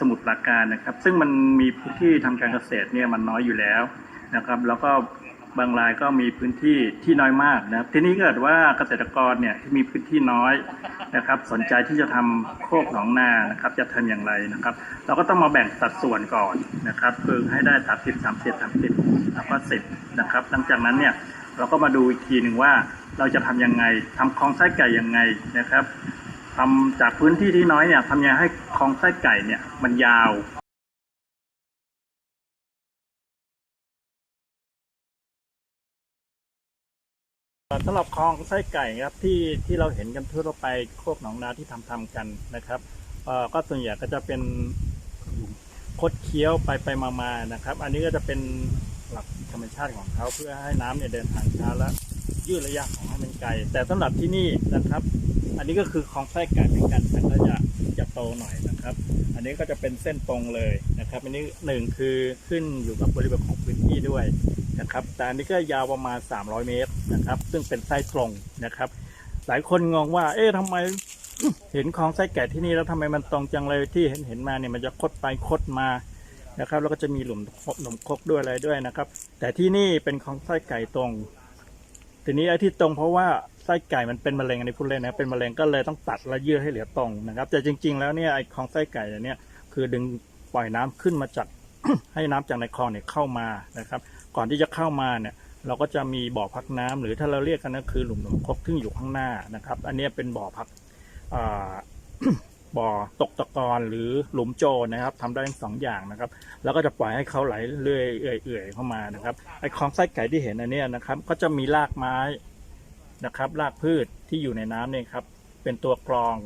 สมุทรปราการนะครับ ซึ่งมันมีพื้นที่ทำการเกษตรเนี่ยมันน้อยอยู่แล้วนะครับ แล้วก็บางรายก็มีพื้นที่ที่น้อยมากนะครับ ทีนี้เกิดว่าเกษตรกรเนี่ยที่มีพื้นที่น้อยนะครับ สนใจที่จะทำโคกหนองนานะครับ จะทำอย่างไรนะครับ เราก็ต้องมาแบ่งสัดส่วนก่อนนะครับคือให้ได้สามสิบสามสิบสามสิบแล้วก็สิบนะครับ หลังจากนั้นเนี่ยเราก็มาดูอีกทีหนึ่งว่าเราจะทำยังไงทำคลองไส้ไก่ยังไงนะครับ ทำจากพื้นที่ที่น้อยเนี่ยทำยังไงให้คลองไส้ไก่เนี่ยมันยาวสำหรับคลองไส้ไก่ครับที่ที่เราเห็นกันทั่วไปโคกหนองนาที่ทำทำกันนะครับก็ส่วนใหญ่ก็จะเป็นคดเคี้ยวไปไปมามานะครับ อันนี้ก็จะเป็นหลักธรรมชาติของเขาเพื่อให้น้ำเนี่ยเดินทางช้าและยืดระยะของให้มันไกลแต่สำหรับที่นี่นะครับ อันนี้ก็คือคลองไส้ไก่เหมือนกันแต่ก็จะจะโตหน่อยนะครับ อันนี้ก็จะเป็นเส้นตรงเลยนะครับ อันนี้หนึ่งคือขึ้นอยู่กับบริบทของพื้นที่ด้วยนะครับ แต่อันนี้ก็ยาวประมาณ 300 เมตรนะครับ ซึ่งเป็นไส้ตรงนะครับ หลายคนงงว่า เอ๊ะทำไมเห็นคลองไส้ไก่ที่นี่แล้วทำไมมันตรงจังเลยที่เห็นเห็นมาเนี่ยมันจะคดไปคดมานะครับ แล้วก็จะมีหลุมหลุมคกด้วยอะไรด้วยนะครับ แต่ที่นี่เป็นคลองไส้ไก่ตรง ทีนี้ไอ้ที่ตรงเพราะว่า ไส้ไก่มันเป็นมะเร็งอันนี้พูดเล่นนะเป็นมะเร็งก็เลยต้องตัดและยืดให้เหลือตรงนะครับ แต่จริง ๆ แล้วเนี่ยไอ้คลองไส้ไก่เนี่ยคือดึงปล่อยน้ำขึ้นมาจากให้น้ำจากในคลองเนี่ยเข้ามานะครับ ก่อนที่จะเข้ามาเนี่ยเราก็จะมีบ่อพักน้ำหรือถ้าเราเรียกกันก็คือหลุมหลุมคกซึ่อยู่ข้างหน้านะครับ อันนี้เป็นบ่อพักบ่อตกตะกอนหรือหลุมโจนะครับทำได้ทั้งสองอย่างนะครับ แล้วก็จะปล่อยให้เขาไหลเรื่อยเอื่อยๆเข้ามานะครับไอ้คลองไส้ไก่ที่เห็นอันนี้นะครับ ก็จะมีรากไม้ นะครับ รากพืชที่อยู่ในน้ำเนี่ยครับ เป็นตัวกรอง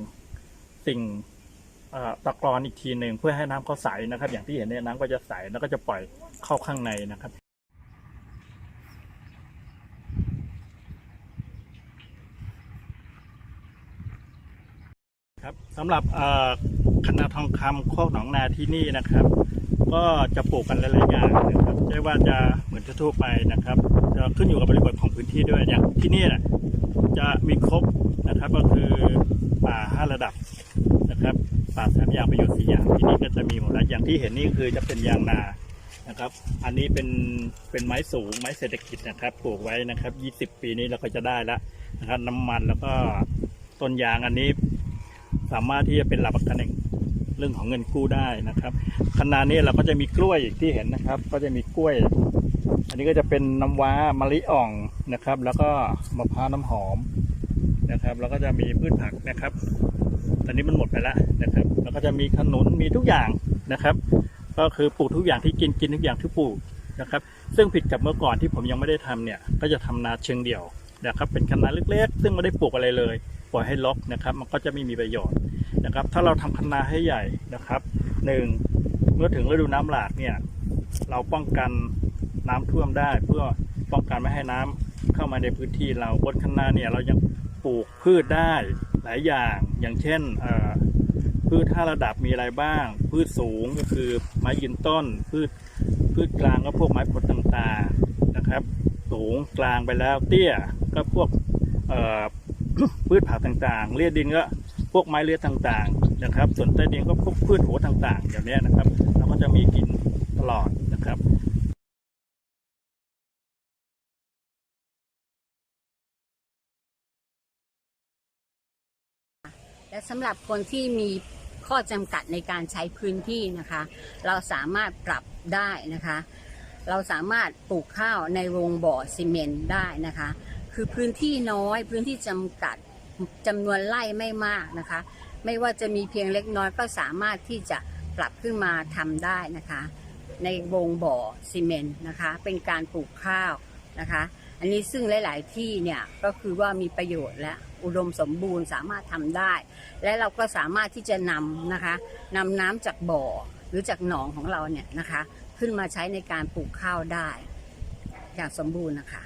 สิ่งตะกรอนอีกทีหนึ่งเพื่อให้น้ำเขาใสนะครับ อย่างที่เห็นเนี่ยน้ำก็จะใสแล้วก็จะปล่อยเข้าข้างในนะครับครับสำหรับคณะทองคำโคกหนองนาที่นี่นะครับ ก็จะปลูกกันหลายๆอย่างนะครับไม่ว่าจะเหมือนทั่วไปนะครับจะขึ้นอยู่กับบริบทของพื้นที่ด้วยอย่างที่นี่นะ จะมีครบนะครับก็คือป่าห้าระดับนะครับป่าสามอย่างประโยชน์สี่อย่างที่นี่ก็จะมีหมดแล้วอย่างที่เห็นนี่คือจะเป็นยางนานะครับ อันนี้เป็นเป็นไม้สูงไม้เศรษฐกิจนะครับปลูกไว้นะครับ 20 ปีนี้เราก็จะได้แล้วนะครับน้ำมันแล้วก็ต้นยางอันนี้สามารถที่จะเป็นหลักประกันในเรื่องของเงินกู้ได้นะครับขณะนี้เราก็จะมีกล้วยอีกที่เห็นนะครับ ก็จะมีกล้วย อันนี้ก็จะเป็นน้ำว้ามะลิอ่องนะครับ แล้วก็มะพร้าวน้ำหอมนะครับ แล้วก็จะมีพืชผักนะครับ ตอนนี้มันหมดไปแล้วนะครับ แล้วก็จะมีขนุนมีทุกอย่างนะครับ ก็คือปลูกทุกอย่างที่กินกินทุกอย่างที่ปลูกนะครับ ซึ่งผิดกับเมื่อก่อนที่ผมยังไม่ได้ทำเนี่ย ก็จะทำนาเชิงเดี่ยวนะครับ เป็นคณะเล็กๆ ซึ่งไม่ได้ปลูกอะไรเลย ปล่อยให้รกนะครับ มันก็จะไม่มีประโยชน์นะครับ ถ้าเราทำคณะให้ใหญ่นะครับหนึ่งเมื่อถึงฤดูน้ำหลากเนี่ย เราป้องกัน น้ำท่วมได้ เพื่อป้องกันไม่ให้น้ำเข้ามาในพื้นที่เราบนคณะเนี่ยเรายังปลูกพืชได้หลายอย่างอย่างเช่นพืชห้าระดับมีอะไรบ้าง พืชสูงก็คือไม้ยืนต้น พืชพืชกลางก็พวกไม้ผลต่างๆนะครับ สูงกลางไปแล้วเตี้ยก็พวกพืชผักต่างๆ เลียดดินก็พวกไม้เลื้อยต่างๆนะครับ ส่วนใต้ดินก็พวกพืชหัวต่างๆอย่างนี้นะครับ เราก็จะมีกินตลอดนะครับ และสำหรับคนที่มีข้อจำกัดในการใช้พื้นที่นะคะ เราสามารถปรับได้นะคะ เราสามารถปลูกข้าวในวงบ่อซีเมนต์ได้นะคะ คือพื้นที่น้อยพื้นที่จำกัดจำนวนไร่ไม่มากนะคะ ไม่ว่าจะมีเพียงเล็กน้อยก็สามารถที่จะปรับขึ้นมาทำได้นะคะ ในวงบ่อซีเมนต์นะคะ เป็นการปลูกข้าวนะคะ อันนี้ซึ่งหลาย ๆ ที่เนี่ยก็คือว่ามีประโยชน์และอุดมสมบูรณ์สามารถทำได้ และเราก็สามารถที่จะนำนะคะนำน้ำจากบ่อหรือจากหนองของเราเนี่ยนะคะ ขึ้นมาใช้ในการปลูกข้าวได้ อย่างสมบูรณ์นะคะ